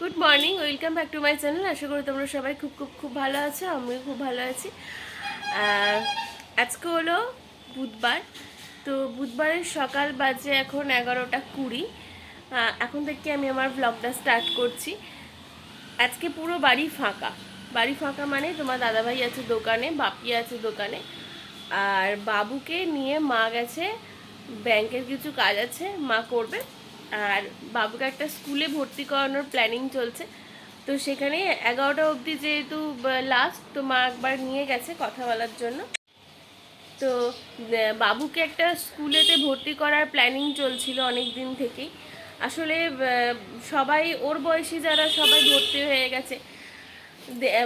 Good morning welcome back to my channel আশা করি তোমরা সবাই খুব খুব খুব ভালো আছো। আমিও খুব ভালো আছি। আজকে হলো বুধবার। তো বুধবারের সকাল বাজে এখন এগারোটা কুড়ি। এখন থেকে আমি আমার ব্লগটা স্টার্ট করছি। আজকে পুরো বাড়ি ফাঁকা। বাড়ি ফাঁকা মানে তোমার দাদাভাই আছে দোকানে, বাপি আছে দোকানে। আর বাবুকে নিয়ে মা গেছে। ব্যাংকের কিছু কাজ আছে, মা করবে। আর বাবুকে একটা স্কুলে ভর্তি করানোর প্ল্যানিং চলছে। তো সেখানে এগারোটা অবধি যেহেতু লাস্ট তো মা একবার নিয়ে গেছে কথা বলার জন্য। তো বাবুকে একটা স্কুলেতে ভর্তি করার প্ল্যানিং চলছিল অনেক দিন থেকেই। আসলে সবাই, ওর বয়সী যারা সবাই ভর্তি হয়ে গেছে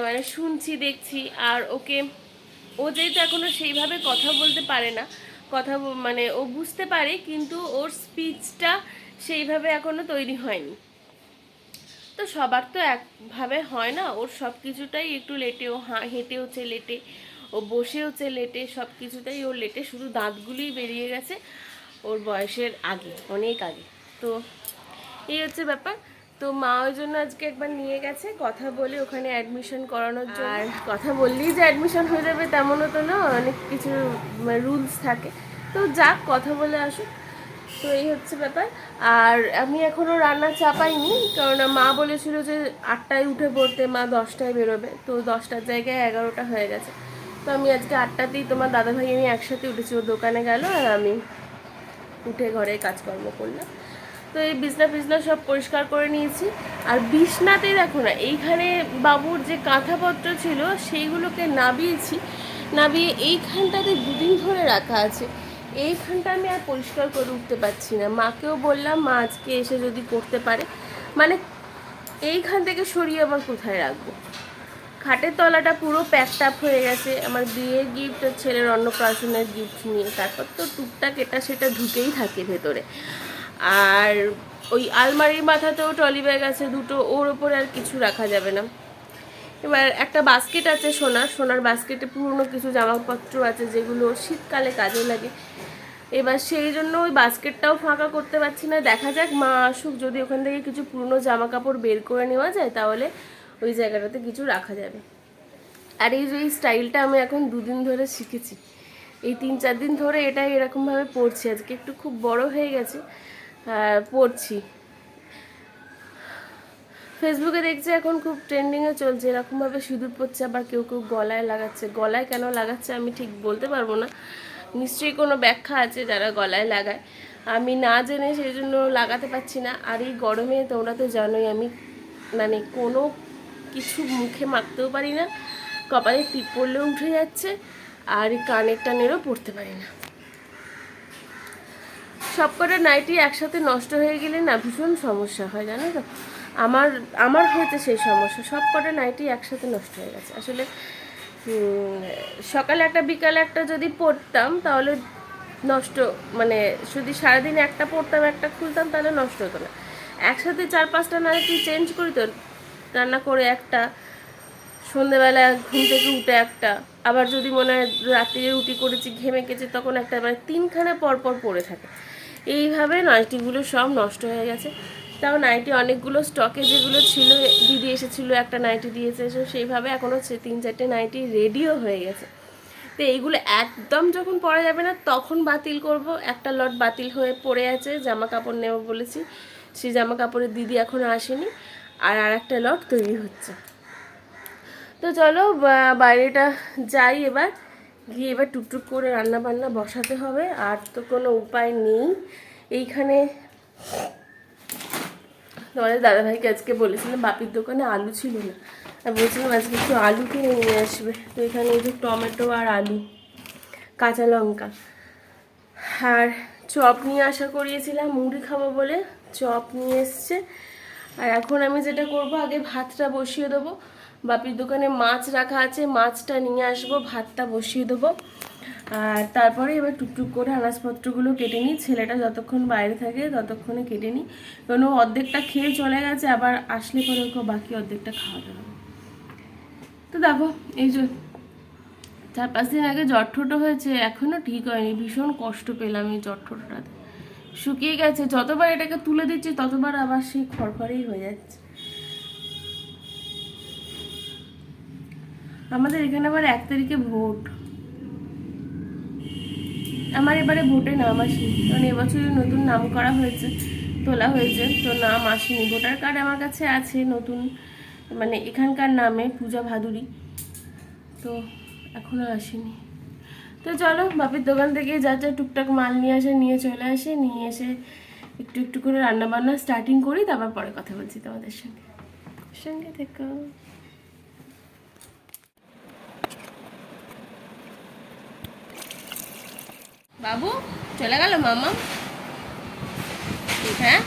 মানে শুনছি, দেখছি, আর ওকে, ও যেহেতু এখনও সেইভাবে কথা বলতে পারে না, কথা মানে ও বুঝতে পারে, কিন্তু ওর স্পিচটা সেইভাবে এখনও তৈরি হয়নি। তো সবার তো একভাবে হয় না ওর সব কিছুটাই একটু লেটে ও হা হেঁটেওছে লেটে ও বসেওছে লেটে সব কিছুটাই ওর লেটে শুধু দাঁতগুলোই বেরিয়ে গেছে ওর বয়সের আগে অনেক আগে। তো এই হচ্ছে ব্যাপার। তো মা ওই জন্য আজকে একবার নিয়ে গেছে কথা বলে ওখানে অ্যাডমিশন করানোর জন্য। আর কথা বললেই যে অ্যাডমিশন হয়ে যাবে তেমনও তো না অনেক কিছু রুলস থাকে। তো যাক কথা বলে আসুক। তো এই হচ্ছে ব্যাপার। আর আমি এখনও রান্না চাপাইনি, কারণ মা বলেছিল যে আটটায় উঠে পড়তে, মা দশটায় বেরোবে, তো দশটার জায়গায় এগারোটা হয়ে গেছে। তো আমি আজকে আটটাতেই তোমার দাদাভাই আমি একসাথে উঠেছি, ও দোকানে গেল আর আমি উঠে ঘরে কাজকর্ম করলাম। তো এই বিছনা ফিছনা সব পরিষ্কার করে নিয়েছি। আর বিছনাতে দেখো না, এইখানে বাবুর যে কাঁথাপত্র ছিল, সেইগুলোকে নাবিয়েছি। নাবিয়ে এইখানটাতে দুদিন ধরে রাখা আছে। এইখানটা আমি আর পরিষ্কার করে উঠতে পারছি না। মাকেও বললাম, মা আজকে এসে যদি করতে পারে। মানে এইখান থেকে সরিয়ে আবার কোথায় রাখব? খাটের তলাটা পুরো প্যাকড আপ হয়ে গেছে। আমার বিয়ের গিফট আর ছেলের অন্নপ্রাশনের গিফট নিয়ে। তারপর তো টুকটাক এটা সেটা ঢুকেই থাকে ভেতরে। আর ওই আলমারির মাথাতেও ট্রলি ব্যাগ আছে, দুটো। ওর ওপরে আর কিছু রাখা যাবে না। এবার একটা বাস্কেট আছে সোনার। সোনার বাস্কেটে পুরনো কিছু জামাপত্র আছে যেগুলো শীতকালে কাজে লাগে। এবার সেই জন্য ওই বাস্কেটটাও ফাঁকা করতে পারছি না। দেখা যাক মা আসুক, যদি ওখান থেকে কিছু পুরনো জামা কাপড় বের করে নেওয়া যায়, তাহলে ওই জায়গাটাতে কিছু রাখা যাবে। আর এই যে এই স্টাইলটা আমি এখন দুদিন ধরে শিখেছি। এই তিন চার দিন ধরে এটা এরকমভাবে পড়ছি আজকে একটু খুব বড় হয়ে গেছে পড়ছি ফেসবুকে দেখছি এখন খুব ট্রেন্ডিংয়ে চলছে, এরকমভাবে সিঁদুর পড়ছে আবার কেউ কেউ গলায় লাগাচ্ছে। গলায় কেন লাগাচ্ছে আমি ঠিক বলতে পারব না। নিশ্চয়ই কোনো ব্যাখ্যা আছে যারা গলায় লাগায়। আমি না জেনে সেই জন্য লাগাতে পারছি না। আর এই গরমে তোমরা তো জানোই, আমি মানে কোনো কিছু মুখে মাখতেও পারি না, কপালে টিপ পড়লেও উঠে যাচ্ছে, আর কানের টানেরও পড়তে পারি না। সবকটা নাইটি একসাথে নষ্ট হয়ে গেলে না ভীষণ সমস্যা হয়, জানো তো? আমার আমার হয়েছে সেই সমস্যা। সবকটা নাইটি একসাথে নষ্ট হয়ে গেছে। আসলে সকালে একটা, বিকালে একটা যদি পরতাম তাহলে নষ্ট মানে যদি সারাদিন একটা পড়তাম, একটা খুলতাম, তাহলে নষ্ট হতো না। একসাথে চার পাঁচটা নাইটি চেঞ্জ করি তো রান্না করে একটা, সন্ধেবেলা ঘুম থেকে উঠে একটা, আবার যদি মনে হয় রাত্রিরে রুটি করেছি, ঘেমে গেছে, তখন একটা মানে তিনখানা পরপর পড়ে থাকে। এইভাবে নাইটিগুলো সব নষ্ট হয়ে গেছে। তাও নাইটি অনেকগুলো স্টকে যেগুলো ছিল, দিদি এসেছিল, একটা নাইটি দিয়েছে so সেইভাবে এখনও সে তিন চারটে নাইটি রেডিও হয়ে গেছে। তো এইগুলো একদম যখন পরা যাবে না, তখন বাতিল করব। একটা লট বাতিল হয়ে পড়ে আছে জামা কাপড় নেব বলেছি। সেই জামা কাপড়ের দিদি এখনও আসেনি, আর আর একটা লট তৈরি হচ্ছে। তো চলো বাইরেটা যাই এবার। গিয়ে এবার টুকটুক করে রান্না বান্না বসাতে হবে, আর তো কোনো উপায় নেই। এইখানে তোমাদের দাদাভাইকে আজকে বলেছিলাম, বাপির দোকানে আলু ছিল না। আর বলছিলাম আজকে একটু আলু কিনে নিয়ে আসবে। তো এখানে এই যে টমেটো আর আলু, কাঁচা লঙ্কা। আর চপ নিয়ে আশা করিয়েছিলাম, মুড়ি খাব বলে চপ নিয়ে এসছে। আর এখন আমি যেটা করব, আগে ভাতটা বসিয়ে দেবো। বাপির দোকানে মাছ রাখা আছে, মাছটা নিয়ে আসব, ভাতটা বসিয়ে দেবো। আর তারপরে এবার টুকটুক করে আনাজপত্রগুলো কেটে নিই। ছেলেটা যতক্ষণ বাইরে থাকে ততক্ষণে কেটে নিই। কারণ ও অর্ধেকটা খেয়ে চলে গেছে, আবার আসলে পরে ওকে বাকি অর্ধেকটা খাওয়াতে হবে। তো দেখো, এই যে চার পাঁচ দিন আগে জ্বর ঠোঁটো হয়েছে এখনও ঠিক হয়নি। ভীষণ কষ্ট পেলাম এই জ্বর ঠোঁটোটাতে। শুকিয়ে গেছে, যতবার এটাকে তুলে দিচ্ছি, ততবার আবার সেই খড়খড়েই হয়ে যাচ্ছে। আমাদের এখানে আবার এক তারিখে ভোট। আমার এবারে ভোটে নাম আসেনি। কারণ এবছর নতুন নাম করা হয়েছে, তোলা হয়েছে, তো নাম আসেনি। ভোটার কার্ড আমার কাছে আছে নতুন মানে এখানকার নামে পূজা ভাদুরী। তো এখনও আসেনি। তো চলো, বাপির দোকান থেকে যা যা টুকটাক মাল নিয়ে আসে, নিয়ে চলে আসে, নিয়ে এসে একটু একটু করে রান্নাবান্না স্টার্টিং করি, তারপর পরে কথা বলছি তোমাদের সঙ্গে। সঙ্গে থেকো। বাবু, চলে গেল মামা। হ্যাঁ?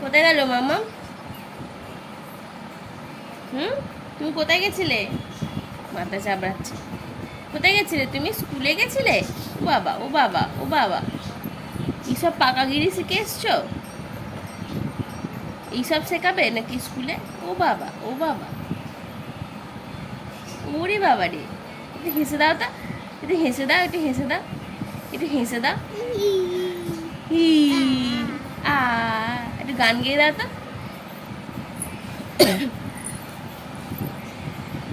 কোথায় গেল মামা? হুম? তুমি কোথায় গেছিলে? মাথা চাবড়াচ্ছে কোথায় গেছিলে তুমি? স্কুলে গেছিলে? ও বাবা ও বাবা ও বাবা। এইসব পাকাগিরি শিখে এসছো? এইসব শেখাবে নাকি স্কুলে? ও বাবা ও বাবা। ওরে বাবা রে হেসে দাও তা। একটু হেসে দাও একটু হেসে দাও একটু হেসে দাও। হি। আ একটু গান গেয়ে দাও তো।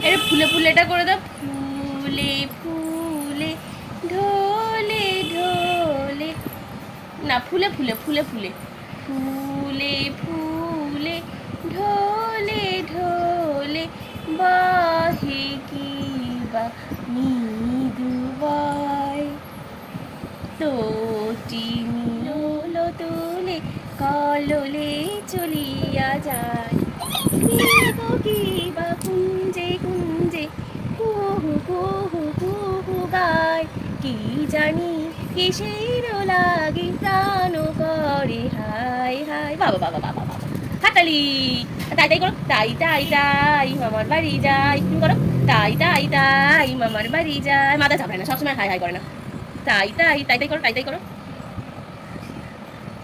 এটা ফুলে ফুলে এটা করে দাও। ফুলে ফুলে ঢোলে ঢোলে। না ফুলে ফুলে ফুলে ফুলে। ফুলে ফুলে ঢোলে ঢোলে বাহে কি বা তোটি মিলো তুলে কললে চলিয়া যায়। কিবা কিবা কুঞ্জে কুঞ্জে, কুহু কুহু কুহু গায়। কি জানি কিসের লাগে, প্রাণ করে হাই হাই বাবা বাবা বাবা বাবা হাতালি। তাই তাই করো। তাই তাই তাই, মামার বাড়ি যাই করো। তাই তাই তাই, মামার বাড়ি যাই মাথা চাপড়ে না, সবসময় হাই হাই করে না। তাই তাই তাই তাই করো, তাই তাই করো।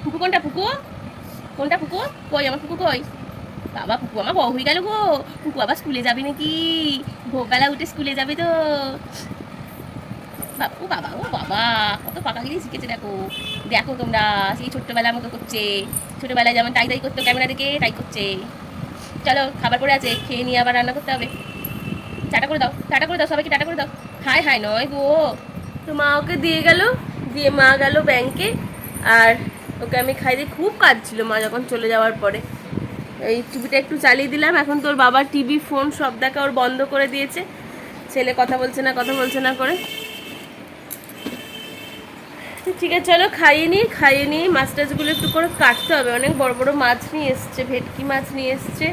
পুকু কোনটা পুকু কোনটা পুকু কই, আমার পুকু কই? বাবা পুকু আমার বউ হয়ে গেল গো। পুকু আবার স্কুলে যাবে নাকি? ভোরবেলা উঠে স্কুলে যাবে তো। বাপু বাবা, ও বাবা, কত পাকাগিরি শিখেছে দেখো। দেখো তোমরা, সেই ছোট্টবেলার মতো করছে। ছোটবেলায় যেমন তাই তাই করতো ক্যামেরা দেখে, তাই করছে। চলো, খাবার করে আছে, খেয়ে নিয়ে আবার রান্না করতে হবে। টাটা করে দাও, টাটা করে দাও, সবাইকে টাটা করে দাও। হাই হাই নয় গো। তো মা ওকে দিয়ে গেল, দিয়ে মা গেল ব্যাংকে আর ওকে আমি খাই দিয়ে খুব কাজ ছিল মা যখন চলে যাওয়ার পরে। এই টিভিটা একটু চালিয়ে দিলাম, এখন তোর বাবা টিভি ফোন সব দেখা ওর বন্ধ করে দিয়েছে। ছেলে কথা বলছে না, কথা বলছে না করে। ঠিক আছে, চলো খাইয়ে নিই খাইয়ে নিই মাছ টাছগুলো একটু করে কাটতে হবে। অনেক বড় বড় মাছ নিয়ে এসছে, ভেটকি মাছ নিয়ে এসছে।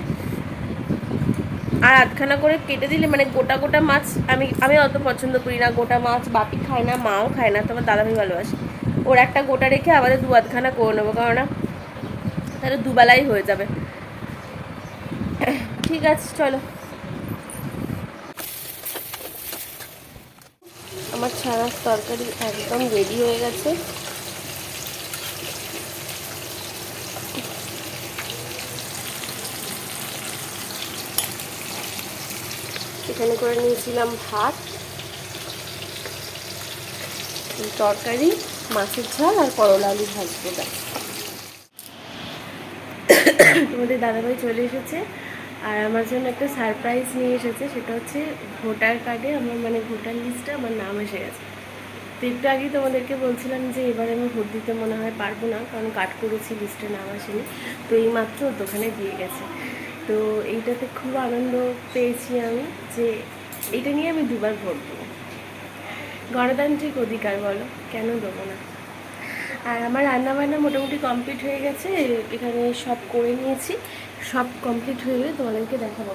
আর আধখানা করে কেটে দিলে মানে গোটা গোটা মাছ আমি আমি অত পছন্দ করি না। গোটা মাছ বাপি খায় না, মাও খায় না, তোমার দাদাভাই ভালোবাসে। ওর একটা গোটা রেখে আমাদের দু আধখানা করে নেব কারণ তাহলে দুবেলাই হয়ে যাবে। ঠিক আছে, চলো। আমার ছানার তরকারি একদম রেডি হয়ে গেছে। এখানে করে নিয়েছিলাম ভাত, তরকারি, মাছের ঝাল আর করলা আলু ভাজবো তোমাদের দাদাভাই চলে এসেছে আর আমার জন্য একটা সারপ্রাইজ নিয়ে এসেছে, সেটা হচ্ছে ভোটার কার্ডে আমার মানে ভোটার লিস্টে আমার নাম এসে গেছে। তো একটু আগেই তোমাদেরকে বলছিলাম যে এবারে আমি ভোট দিতে মনে হয় পারব না, কারণ কাট করেছি লিস্টে নাম আসেনি, তো এই মাত্র দোকানে দিয়ে গেছে। তো এইটাতে খুব আনন্দ পেয়েছি আমি যে এটা নিয়ে আমি দুবার ভোট গণতান্ত্রিক অধিকার বলো, কেন দেবো না? আর আমার রান্না বান্না মোটামুটি কমপ্লিট হয়ে গেছে, এখানে সব করে নিয়েছি, সব কমপ্লিট হয়ে গেলে তোমাদেরকে দেখাবো।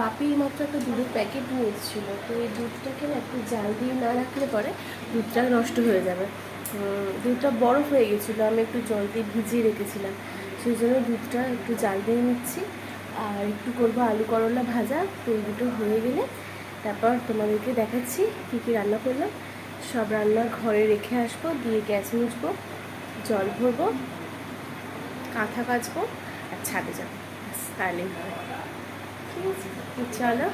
বাপি মাত্র একটা দুধের প্যাকেট নিয়ে এসেছিল তো এই দুধটাকে না একটু জাল দিয়ে না রাখলে পরে দুধটা নষ্ট হয়ে যাবে। দুধটা বরফ হয়ে গেছিল, আমি একটু জল দিয়ে ভিজিয়ে রেখেছিলাম। সেই জন্য দুধটা একটু জাল দিয়ে নিচ্ছি। আর একটু করব আলু করলা ভাজা। তো এই দুটো হয়ে গেলে তারপর তোমাদেরকে দেখাচ্ছি কী কী রান্না করলাম। সব রান্না ঘরে রেখে আসব, দিয়ে গ্যাস মুছবো, জল ভরবো, কাঁথা কাচবো আর ছাদে যাব। হবে। ঠিক আছে? চলো,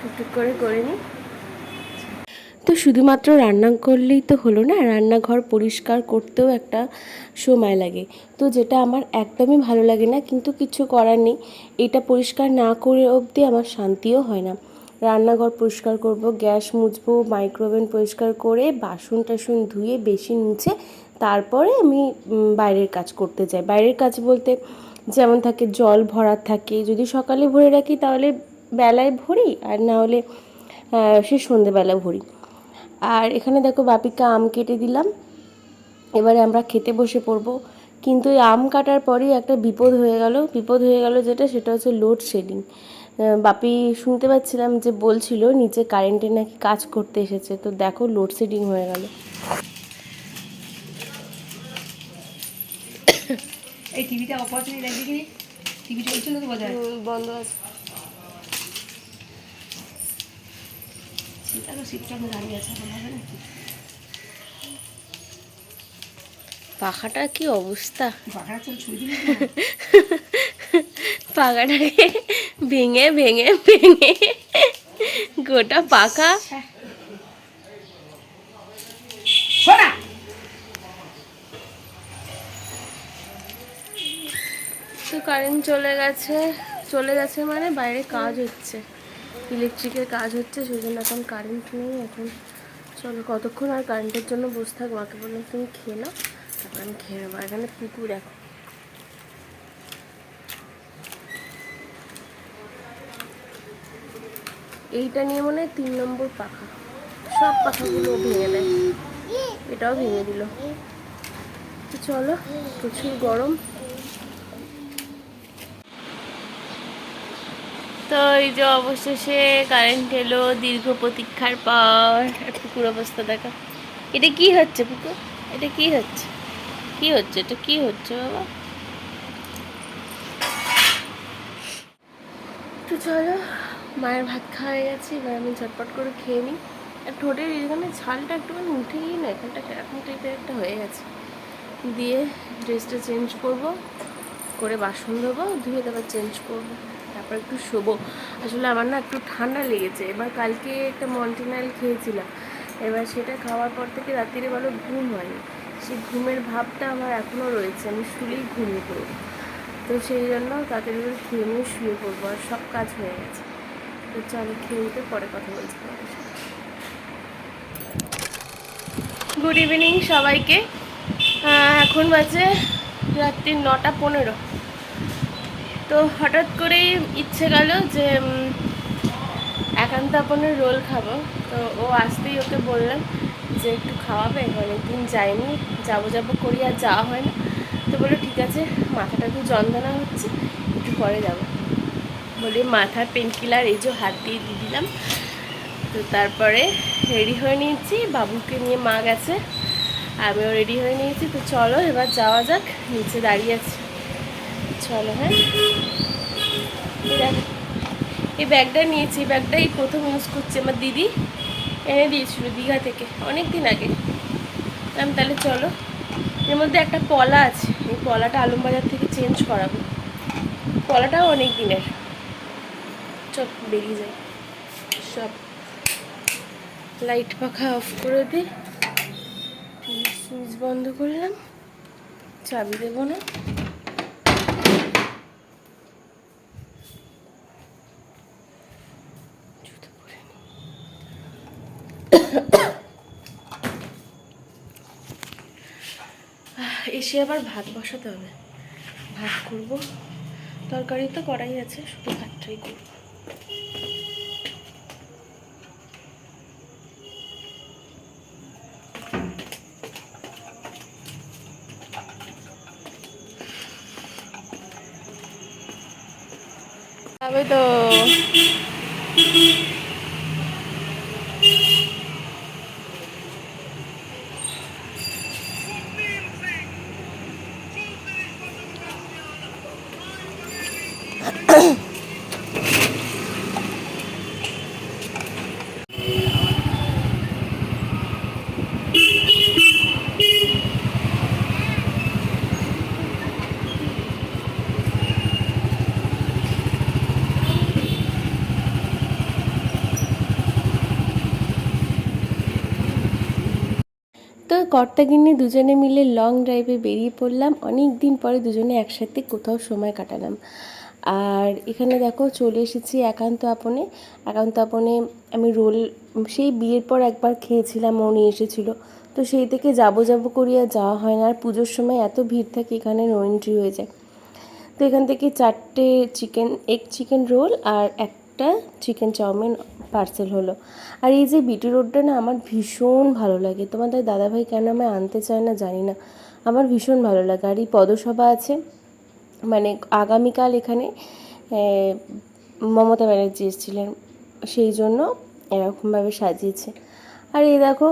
টুকটুক করে করে নিই। তো শুধুমাত্র রান্না করলেই তো হলো না, রান্নাঘর পরিষ্কার করতেও একটা সময় লাগে। তো যেটা আমার একদমই ভালো লাগে না, কিন্তু কিছু করার নেই। এটা পরিষ্কার না করে অবধি আমার শান্তিও হয় না। রান্নাঘর পরিষ্কার করব, গ্যাস মুছবো, মাইক্রোওভেন পরিষ্কার করে বাসন টাসন ধুয়ে বেসিন মুছে তারপরে আমি বাইরের কাজ করতে যাই। বাইরের কাজ বলতে যেমন থাকে জল ভরা থাকে, যদি সকালে ভরে রাখি তাহলে বেলায় ভরি আর না হলে সে সন্ধেবেলা ভরি। আর এখানে দেখো বাপিকা আম কেটে দিলাম। এবারে আমরা খেতে বসে পড়ব। কিন্তু এই আম কাটার পরেই একটা বিপদ হয়ে গেল। বিপদ হয়ে গেল যেটা সেটা হচ্ছে লোড শেডিং বাপি শুনতে পাচ্ছিলাম যে বলছিল নিচে কারেন্টে নাকি কাজ করতে এসেছে। তো দেখো লোড শেডিং হয়ে গেল। এই টিভিটা অপরচুনিটি দেখবি কি? টিভি চলছিল তো বোঝায় বন্ধ আছে। শীতটা তো দাঁড়িয়ে আছে এখন হবে না পাখাটা কি অবস্থা? পাখাটাকে ভেঙে ভেঙে ভেঙে গোটা পাখা। তো কারেন্ট চলে গেছে চলে গেছে মানে বাইরে কাজ হচ্ছে। ইলেকট্রিকের কাজ হচ্ছে, সেই জন্য এখন কারেন্ট নেই, এখন চলো কতক্ষণ আর কারেন্টের জন্য বসে থাকব? মাকে বললাম তুমি খেয়ে নাও, তারপর আমি খেয়ে নেব। এখানে পুকুর দেখো। এইটা নিয়ে মনে হয় তিন নম্বর পাখা। সব পাখাগুলো ভেঙে দেয়। এটাও ভেঙে দিল। চলো প্রচুর গরম। তো এই যে অবশেষে কারেন্ট এলো, দীর্ঘ প্রতীক্ষার পর পুকুর অবস্থা দেখা। এটা কি হচ্ছে পুকুর এটা কি হচ্ছে? কি হচ্ছে? এটা কি হচ্ছে, বাবা? তো চলো, মায়ের ভাত খাওয়া হয়ে গেছে, এবার আমি ঝটপট করে খেয়ে নিই। আর ঠোঁটের এখানে ছালটা একটুখানি উঠে গিয়ে না, এখানটা কীরকম টাইপের একটা হয়ে গেছে। দিয়ে ড্রেসটা চেঞ্জ করব, করে বাসন ধোবো, ধুয়ে তারপর চেঞ্জ করব। তারপর একটু শোবো। আসলে আমার না একটু ঠান্ডা লেগেছে। এবার কালকে একটা মন্টিনাইল খেয়েছিলাম। এবার সেটা খাওয়ার পর থেকে রাত্রিরে ভালো ঘুম হয়নি। সেই ঘুমের ভাবটা আমার এখনও রয়েছে। আমি শুলেই ঘুমিয়ে পড়ব। তো সেই জন্য তাড়াতাড়ি করে খেয়ে নিয়ে শুয়ে পড়ব। আর সব কাজ হয়ে গেছে। তো চলো, খেয়ে উঠে পরে কথা বলছি গুড ইভিনিং সবাইকে। এখন বাজে রাত্রি নটা পনেরো। তো হঠাৎ করেই ইচ্ছে গেল যে একান্ত আপনের রোল খাব। তো ও আসতেই ওকে বললাম যে, একটু খাওয়াবে? অনেকদিন যায়নি, যাব যাব করি আর যাওয়া হয় না। তো বলল, ঠিক আছে, মাথাটা একটু যন্ত্রণা হচ্ছে, একটু পরে যাব। বলে, মাথার পেন কিলার এই যে হাত দিয়ে দিয়ে দিলাম। তো তারপরে রেডি হয়ে নিয়েছি, বাবুকে নিয়ে মা গেছে, আমিও রেডি হয়ে নিয়েছি। তো চলো, এবার যাওয়া যাক, নিচে দাঁড়িয়ে আছি। চলো হ্যাঁ? এই ব্যাগটা নিয়েছি, এই ব্যাগটা এই প্রথম ইউজ করছি আমার দিদি। এনে দিয়েছিল দীঘা থেকে অনেক দিন আগে। আমি তাহলে চলো, এর মধ্যে একটা পলা আছে, এই পলাটা আলমবাজার থেকে চেঞ্জ করাবো। পলাটাও অনেক দিনের চল, বেরিয়ে যাই। সব লাইট পাখা অফ করে দিই সুইচ বন্ধ করলাম, চাবি দেবো না জুতো পরে নিই। আহ, এসে আবার ভাত বসাতে হবে। ভাত করব। তরকারি তো করাই আছে, শুধু ভাতটাই করব। তবে তো। কর্তাগিন্নি দুজনে মিলে লং ড্রাইভে বেরিয়ে পড়লাম। অনেক দিন পরে দুজনে একসাথে কোথাও সময় কাটালাম। আর এখানে দেখো চলে এসেছি একান্ত আপনে। একান্ত আপনে আমি রোল সেই বিয়ের পর একবার খেয়েছিলাম ও নিয়ে এসেছিল। তো সেই থেকে যাব যাব করিয়া যাওয়া হয় না। আর পুজোর সময় এত ভিড় থাকে এখানে নো এন্ট্রি হয়ে যায়। তো এখান থেকে চারটে চিকেন এগ চিকেন রোল আর একটা চিকেন চাউমিন পার্সেল হলো। আর এই যে বিটি রোডটা না আমার ভীষণ ভালো লাগে। তোমাদের দাদাভাই কেন আমায় আনতে চায় না জানি না। আমার ভীষণ ভালো লাগে। আর এই পদসভা আছে মানে আগামীকাল এখানে মমতা ব্যানার্জি এসেছিলেন। সেই জন্য এরকমভাবে সাজিয়েছে। আর এই দেখো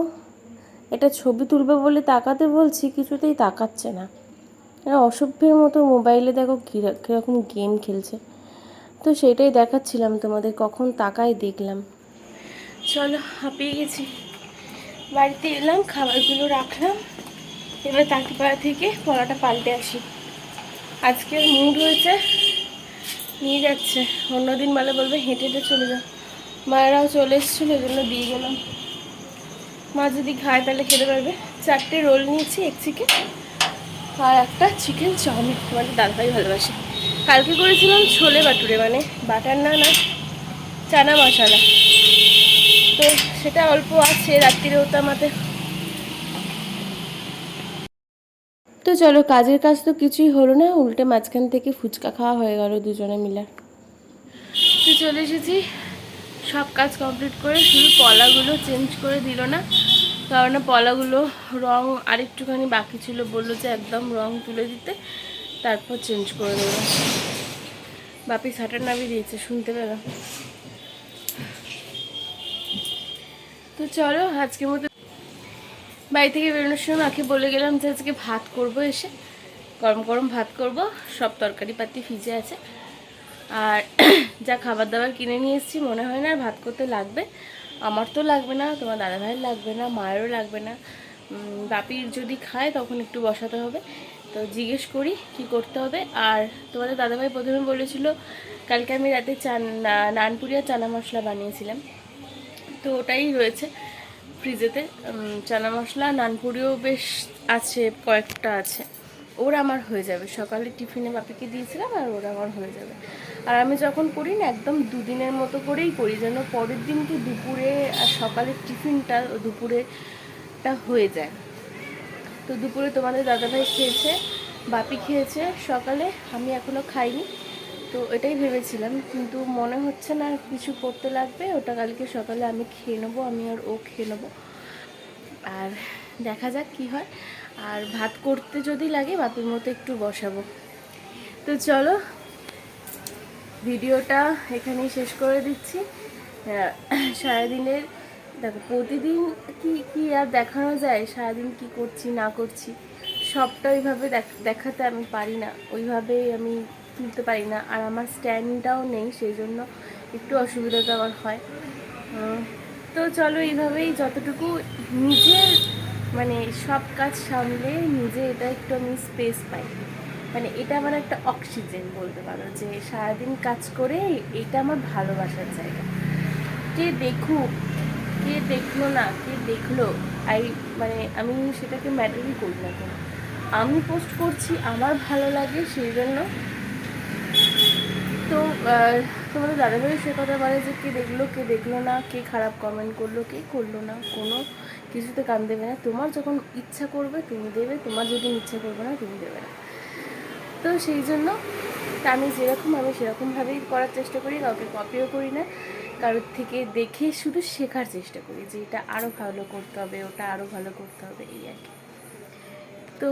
এটা ছবি তুলবে বলে তাকাতে বলছি, কিছুতেই তাকাচ্ছে না। অসভ্যের মতো মোবাইলে দেখো কীরকম গেম খেলছে। তো সেটাই দেখাচ্ছিলাম তোমাদের, কখন তাকায় দেখলাম। চলো, হাঁপিয়ে গেছি। বাড়িতে এলাম, খাবারগুলো রাখলাম। এবার তাঁতিপাড়া থেকে পড়াটা পাল্টে আসি। আজকের মুড হয়েছে, নিয়ে যাচ্ছে। অন্যদিন বলে বলবে, হেঁটে হেঁটে চলে যাও। মায়েরাও চলে এসেছিল এই জন্য দিয়ে গেলাম। মা যদি খায় তাহলে খেতে পারবে। চারটে রোল নিয়েছি, এক চিকেন আর একটা চিকেন চাউমিন। মানে দাদাভাই ভালোবাসে। কালকে করেছিলাম ছোলে বাটুরে মানে বাটার না না, চানা মশলা। তো সেটা অল্প আছে রাত্রিরে ওটা আমাদের। তো চলো, কাজের কাজ তো কিছুই হলো না, উল্টে মাঝখান থেকে ফুচকা খাওয়া হয়ে গেল দুজনে মিলে। তো চলে এসেছি। সব কাজ কমপ্লিট করে, শুধু পলাগুলো চেঞ্জ করে দিল না, কারণ পলাগুলো রং আরেকটুখানি বাকি ছিল, বলল যে একদম রং তুলে দিতে। তারপর চেঞ্জ করে দেবো। বাপি শাটার নামিয়ে দিয়েছে, শুনতে পেলাম তো চলো, আজকের মতো বাড়ি থেকে বেরোনোর সময় মাকে বলে গেলাম যে আজকে ভাত করব এসে। গরম গরম ভাত করব, সব তরকারি পাতি ফ্রিজে আছে। আর যা খাবার দাবার কিনে নিয়ে এসেছি, মনে হয় না আর ভাত করতে লাগবে। আমার তো লাগবে না, তোমার দাদা ভাইয়ের লাগবে না, মায়েরও লাগবে না। বাপির যদি খায় তখন একটু বসাতে হবে। তো জিজ্ঞেস করি কি করতে হবে। আর তোমাদের দাদাভাই প্রথমে বলেছিল, কালকে আমি রাতে চান নানপুরি আর চানা মশলা বানিয়েছিলাম। তো ওটাই রয়েছে ফ্রিজেতে। চানা মশলা, নানপুরিও বেশ আছে, কয়েকটা আছে। ওর আমার হয়ে যাবে। সকালে টিফিনে বাপিকে দিয়েছিলাম আর ওরা আমার হয়ে যাবে। আর আমি যখন করি না, একদম দুদিনের মতো করেই করি। যেন পরের দিনকে দুপুরে আর সকালের টিফিনটা দুপুরেটা হয়ে যায়। তো দুপুরে তোমাদের দাদাভাই খেয়েছে, বাপি খেয়েছে, সকালে আমি এখনও খাইনি। তো এটাই ভেবেছিলাম, কিন্তু মনে হচ্ছে না কিছু করতে লাগবে, ওটা কালকে সকালে আমি খেয়ে নেব, আমি আর ও খেয়ে নেব। আর দেখা যাক কি হয়। আর ভাত করতে যদি লাগে, বাপির মতো একটু বসাবো। তো চলো, ভিডিওটা এখানেই শেষ করে দিচ্ছি। সারাদিনের দেখো, প্রতিদিন কি কি আর দেখানো যায়? সারাদিন কি করছি, না করছি? সবটা ওইভাবে দেখাতে আমি পারি না। ওইভাবে আমি তুলতে পারি না। আর আমার স্ট্যান্ডটাও নেই সেই জন্য একটু অসুবিধা তো আমার হয়। তো চলো এইভাবেই যতটুকু নিজের মানে সব কাজ সামলে নিজে এটা একটু আমি স্পেস পাই। মানে এটা আমার একটা অক্সিজেন বলতে পারো, যে সারাদিন কাজ করে এটা আমার ভালোবাসার জায়গা। কে দেখুক কে দেখল না, কে দেখল আই মানে আমি সেটাকে ম্যাটারই করি না কেন। আমি পোস্ট করছি, আমার ভালো লাগে সেই জন্য। তো তোমাদের দাদাভাই সে কথা বলে যে কে দেখল কে দেখল না, কে খারাপ কমেন্ট করল, কে করল না, কোনো কিছুতে কান দেবে না। তোমার যখন ইচ্ছা করবে, তুমি দেবে, তোমার যদি ইচ্ছা করবে না, তুমি দেবে না। তো সেই জন্য আমি যেরকম, আমি সেরকমভাবেই করার চেষ্টা করি, কাউকে কপিও করি না। কারোর থেকে দেখে শুধু শেখার চেষ্টা করি যে এটা আরও ভালো করতে হবে, ওটা আরও ভালো করতে হবে, এই আর কি। তো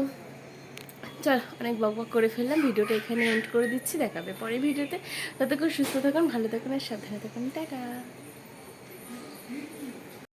চল, অনেক বক বক করে ফেললাম। ভিডিওটা এখানে এন্ড করে দিচ্ছি। দেখাবে পরে ভিডিওতে। ততক্ষণ সুস্থ থাকুন, ভালো থাকুন, আর সাবধানে থাকুন। টাটা!